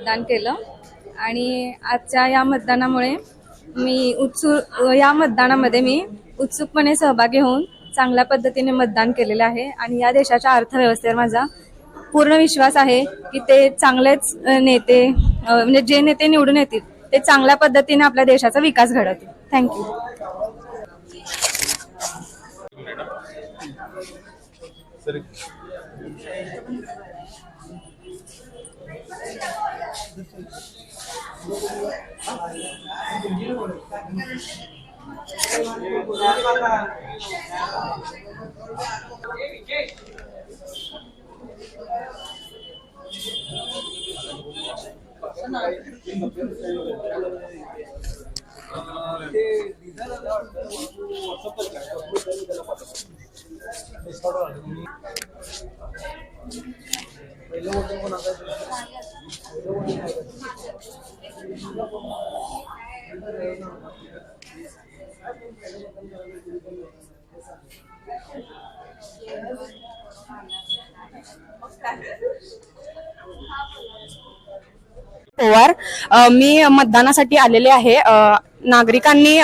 मतदान केलं. आणि आजच्या या मतदानामुळे मी उत्सुक या मतदानामध्ये मी उत्सुकपणे सहभागी होऊन चांगल्या पद्धतीने मतदान केलेलं आहे. आणि या देशाच्या अर्थव्यवस्थेवर माझा पूर्ण विश्वास आहे की ते चांगलेच नेते म्हणजे जे नेते निवडून येतील ते चांगल्या पद्धतीने आपल्या देशाचा विकास घडवतील. Thank you Gracias. पवार मी मतदानासाठी आलेले आहे. नागरिकांनी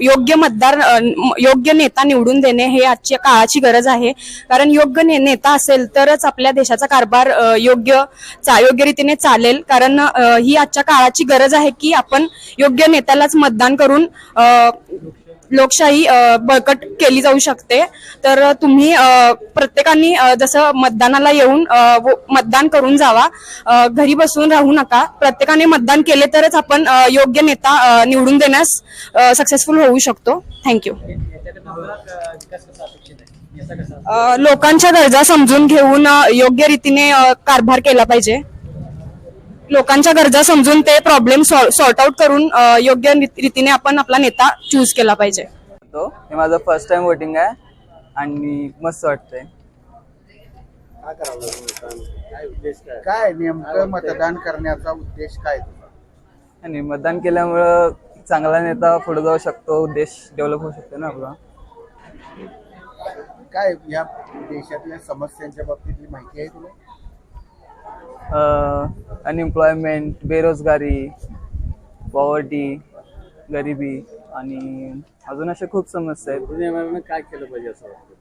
योग्य मतदार योग्य नेता निवडून देणे हे आजच्या काळाची गरज आहे. कारण योग्य ने- नेता असेल तरच आपल्या देशाचा कारभार योग्य चा- योग्य रीतीने चालेल. कारण ही आजच्या काळाची गरज आहे की आपण योग्य नेत्यालाच मतदान करून लोकशाही बळकट केली जाऊ शकते. तर तुम्ही प्रत्येकानी प्रत्येकाने जसं मतदानाला येऊन मतदान करून जावा. घरी बसून राहू नका. प्रत्येकाने मतदान केले तरच आपण योग्य नेता निवडून देण्यास सक्सेसफुल होऊ शकतो. थँक्यू लोकांच्या गरजा समजून घेऊन योग्य रीतीने कारभार केला पाहिजे. लोकांच्या गरजा समजून ते प्रॉब्लेम सॉर्ट आउट करून योग्य रीत- रीतीने आपण आपला नेता चूज केला पाहिजे. तो. हे माझं फर्स्ट टाइम वोटिंग आहे आणि मस्त वाटतंय. काय नेमकं मतदान करण्याचा उद्देश काय तुझा? आणि मतदान केल्यामुळं चांगला नेता पुढे जाऊ शकतो देश डेव्हलप होऊ शकतो ना आपला. काय या देशातल्या समस्यांच्या बाबतीतली माहिती आहे तुला? अनएम्प्लॉयमेंट बेरोजगारी पॉवर्टी गरिबी आणि अजून अशा खूप समस्या आहेत. काय केलं पाहिजे असं वाटतं?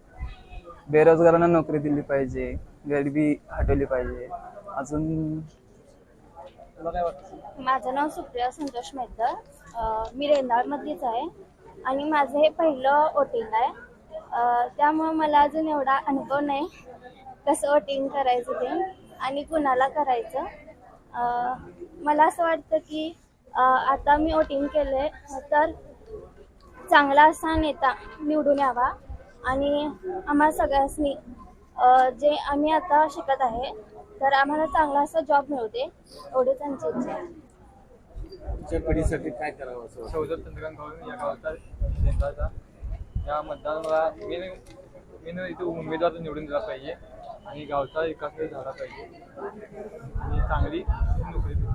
बेरोजगारांना नोकरी दिली पाहिजे गरिबी हटवली पाहिजे. अजून तुला काय वाटतं? माझं नाव सुप्रिया संतोष मेहतर अं, मी रेंदाळमधलीच आहे. आणि माझं हे पहिलं वोटिंग आहे. अं, त्यामुळं मला अजून एवढा अनुभव नाही. कसं वोटिंग करायचं ते? आणि कुणाला करायचं? अं, मला असं वाटतं की आता मी वोटिंग केले तर चांगला असा नेता निवडून यावा. आणि आम्हा सगळ्यांनी जे आम्ही आता शिकत आहे तर आम्हाला चांगला असा जॉब मिळते एवढीच आमची इच्छा आहे. तुमच्या पिढीसाठी काय करावं असं चंद्रकांत या गावचा नेताचा या मतदानाला मेन मेन इथे उमेदवार निवडून दिला पाहिजे. आणि गावचा विकास झाला पाहिजे. आणि चांगली नोकरी दिली